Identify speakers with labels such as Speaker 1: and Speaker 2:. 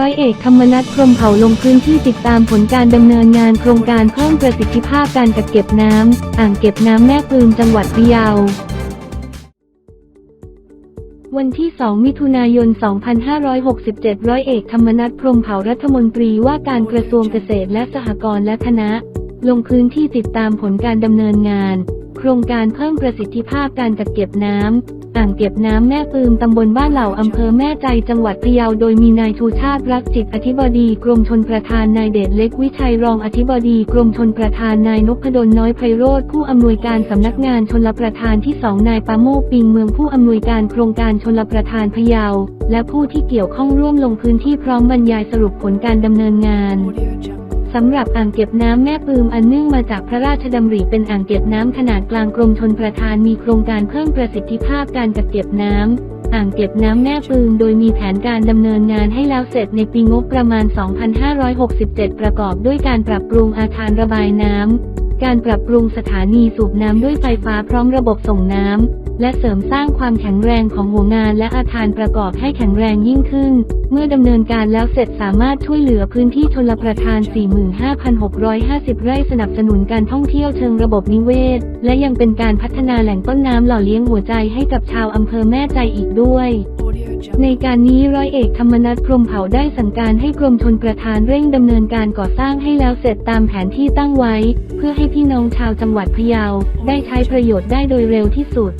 Speaker 1: ร้อยเอกธรรมนัฐพรมเผาลงพื้นที่ติดตามผลการดำเนินงานโครงการเพิ่มประสิทธิภาพการกักเก็บน้ำอ่างเก็บน้ำแม่ปืมจังหวัดพะเยาวันที่ 2 มิถุนายน 2567 ร้อยเอกธรรมนัฐพรมเผารัฐมนตรีว่าการกระทรวงเกษตรและสหกรณ์และคณะ ลงพื้นที่ติดตามผลการดำเนินงาน ครงการเพิ่มประสิทธิภาพการกักเก็บน้ำ อ่างเก็บน้ำแม่ปืมตำบลบ้านเหล่าอำเภอแม่ใจจังหวัดพะเยาโดยมีนายชูชาติรักจิตอธิบดีกรมชนประทานนายเดชเล็กวิชัยรองอธิบดีกรมชนประทานนายนพดลน้อยไพโรธผู้อำนวยการสำนักงานชนลประทานที่สองนายปาโมปิงเมืองผู้อำนวยการโครงการชนลประทานพะเยาและผู้ที่เกี่ยวข้องร่วมลงพื้นที่พร้อมบรรยายสรุปผลการดำเนินงาน สำหรับอ่างเก็บน้ำแม่ปืมอันเนื่องมาจากพระราชดำริเป็นอ่างเก็บน้ำขนาดกลางกรมชนประทานมีโครงการเพิ่มประสิทธิภาพการกักเก็บน้ำอ่างเก็บน้ำแม่ปืมโดยมีแผนการดำเนินงานให้แล้วเสร็จในปีงบประมาณ 2567 ประกอบด้วยการปรับปรุงอาคารระบายน้ำ การปรับปรุงสถานีสูบน้ำด้วยไฟฟ้าพร้อมระบบส่งน้ำ และเสริมสร้างความแข็งแรงของหัวงานและอาคารประกอบให้แข็งแรงยิ่งขึ้น เมื่อดำเนินการแล้วเสร็จสามารถช่วยเหลือพื้นที่ชนลประทาน 45,650 ไร่สนับสนุนการท่องเที่ยวเชิงระบบนิเวศ และยังเป็นการพัฒนาแหล่งต้นน้ำหล่อเลี้ยงหัวใจให้กับชาวอำเภอแม่ใจอีกด้วย ในการนี้ร้อยเอกธรรมนัฐพรมเผ่าได้สั่งการให้กรมชนประทานเร่งดำเนินการก่อสร้างให้แล้วเสร็จตามแผนที่ตั้งไว้ เพื่อให้พี่น้องชาวจังหวัดพะเยาได้ใช้ประโยชน์ได้โดยเร็วที่สุด